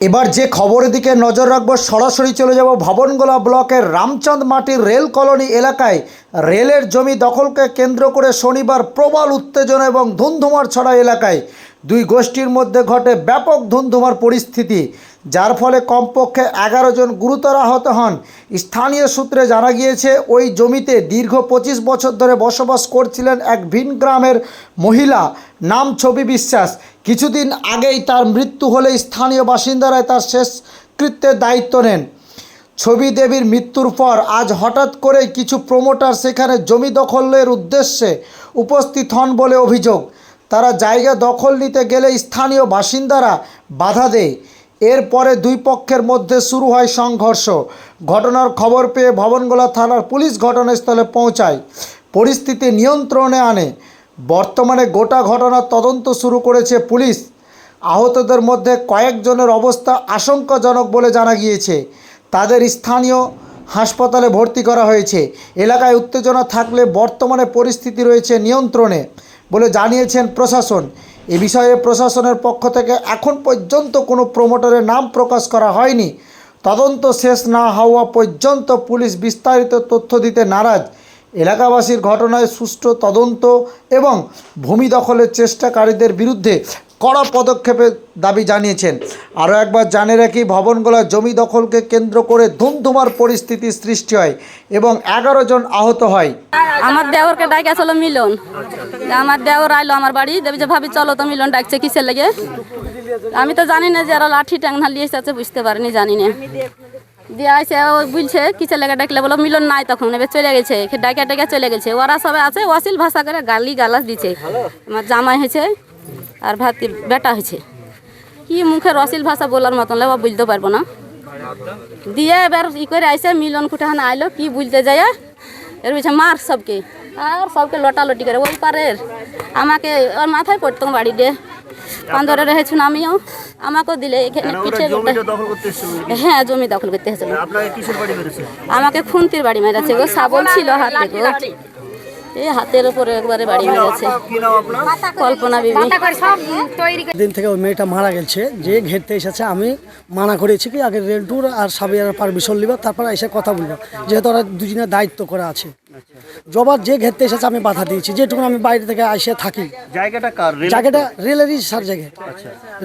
এবার যে খবরের দিকে নজর রাখব, সরাসরি চলে যাব ভবনগোলা ব্লকের রামচাঁদ মাটির রেল কলোনি এলাকায়। রেলের জমি দখলকে কেন্দ্র করে শনিবার প্রবল উত্তেজনা এবং ধুন্ধুমার ছড়া এলাকায়। দুই গোষ্ঠীর মধ্যে ঘটে ব্যাপক ধুন্ধুমার পরিস্থিতি। যার ফলে কমপক্ষে এগারো জন গুরুতর আহত হন। স্থানীয় সূত্রে জানা গিয়েছে, ওই জমিতে দীর্ঘ পঁচিশ বছর ধরে বসবাস করছিলেন এক ভিন গ্রামের মহিলা। নাম ছবি বিশ্বাস। কিছুদিন আগেই তার মৃত্যু হলে স্থানীয় বাসিন্দারাই তার শেষ শেষকৃত্যের দায়িত্ব নেন। ছবি দেবীর মৃত্যুর পর আজ হঠাৎ করেই কিছু প্রমোটার সেখানে জমি দখলের উদ্দেশ্যে উপস্থিত হন বলে অভিযোগ। তারা জায়গা দখল নিতে গেলে স্থানীয় বাসিন্দারা বাধা দেয়। এরপরে দুই পক্ষের মধ্যে শুরু হয় সংঘর্ষ। ঘটনার খবর পেয়ে ভবনগোলা থানার পুলিশ ঘটনাস্থলে পৌঁছায়। পরিস্থিতি নিয়ন্ত্রণে আনে। বর্তমানে গোটা ঘটনার তদন্ত শুরু করেছে পুলিশ। আহতদের মধ্যে কয়েকজনের অবস্থা আশঙ্কাজনক বলে জানা গিয়েছে। তাদের স্থানীয় হাসপাতালে ভর্তি করা হয়েছে। এলাকায় উত্তেজনা থাকলে বর্তমানে পরিস্থিতি রয়েছে নিয়ন্ত্রণে বলে জানিয়েছেন প্রশাসন। এ বিষয়ে প্রশাসনের পক্ষ থেকে এখন পর্যন্ত কোনো প্রমোটারের নাম প্রকাশ করা হয়নি। তদন্ত শেষ না হওয়া পর্যন্ত পুলিশ বিস্তারিত তথ্য দিতে নারাজ। এলাকাবাসীর ঘটনায় সুষ্ঠু তদন্ত এবং ভূমি দখলের চেষ্টাকারীদের বিরুদ্ধে কড়া পদক্ষেপের দাবি জানিয়েছেন। আরও একবার জানে রাখি, ভবনগোলা জমি দখলকে কেন্দ্র করে ধুমধুমার পরিস্থিতি সৃষ্টি হয় এবং এগারো জন আহত হয়। আমার দেওরকে ডাকে আসলো মিলন। আমার দেওর আইলো আমার বাড়ি, দেবী যে ভাবি, চলো তো মিলন ডাকছে কিসের লেগে? আমি তো জানি না যে ওরা লাঠি ট্যাংনা লিয়ে এসেছে বুঝতে পারিনি, জানি না। দিয়ে আইসে, ও বলছে, কিসের লেগে ডাকলে? বলো, মিলন নাই তখন, এবার চলে গেছে ডাকে ডাকে চলে গেছে। ওরা সবাই আছে, অশ্লীল ভাষা করে গালি গালাস দিছে আমার জামাই হয়েছে আর ভাতি বেটা হয়েছে। কি মুখের অশ্লীল ভাষা বলার মতন লেবা বুঝতে পারব না। দিয়ে এবার ই করে আইসে মিলন কুঠাহান আইলো কি বুঝতে যায় এর বলছে মার সবকে। আর সবকে লটালটি করে ওই পারের। আমাকে ওর মাথায় পড়তাম বাড়ি দিয়ে পান্দরে রয়েছুন আমিও। আমাকেও দিলে এখানে পিঠে করতে এসেছিল হ্যাঁ জমি দখল করতে হয়েছিল আমাকে খুন্তির বাড়ি মেরেছে গো শাবল ছিল হাতে গো। এই হাতের উপরে একবারে বাড়ি মেরেছে কল্পনা বিবি। দিন থেকে ওই মেয়েটা মারা গেছে যে ঘেরতে এসেছে আমি মানা করেছি কি আগে রেন্টুর আর সাবিয়ার পারমিশন নিব তারপর এসে কথা বলব। যেহেতু ওরা দুজনের দায়িত্ব করা আছে। জবার যে ঘেরতে এসেছে আমি বাধা দিয়েছি। যেটুকু আমি বাইরে থেকে এসে থাকি। জায়গাটা কার? জায়গাটা রেলেরই সার জায়গা।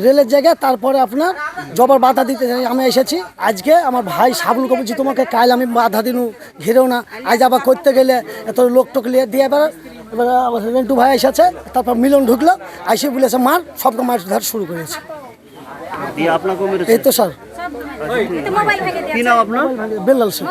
রেলের জায়গা তারপরে আপনার জবার বাধা দিতে আমি এসেছি। আজকে আমার ভাই সাবুলকে বলছি তোমাকে কাল আমি বাধা দিনু ঘিরেও না। আজ আবার করতে গেলে এত লোক টোক লিয়ে দিয়ে এবার এবার রেন্টু ভাই এসেছে তারপর মিলন ঢুকলো। আইসে বলেছে মার সবকে মাছ ধর শুরু করেছে। এই তো স্যার। কি নাম আপনার? বেল্লাল স্যার।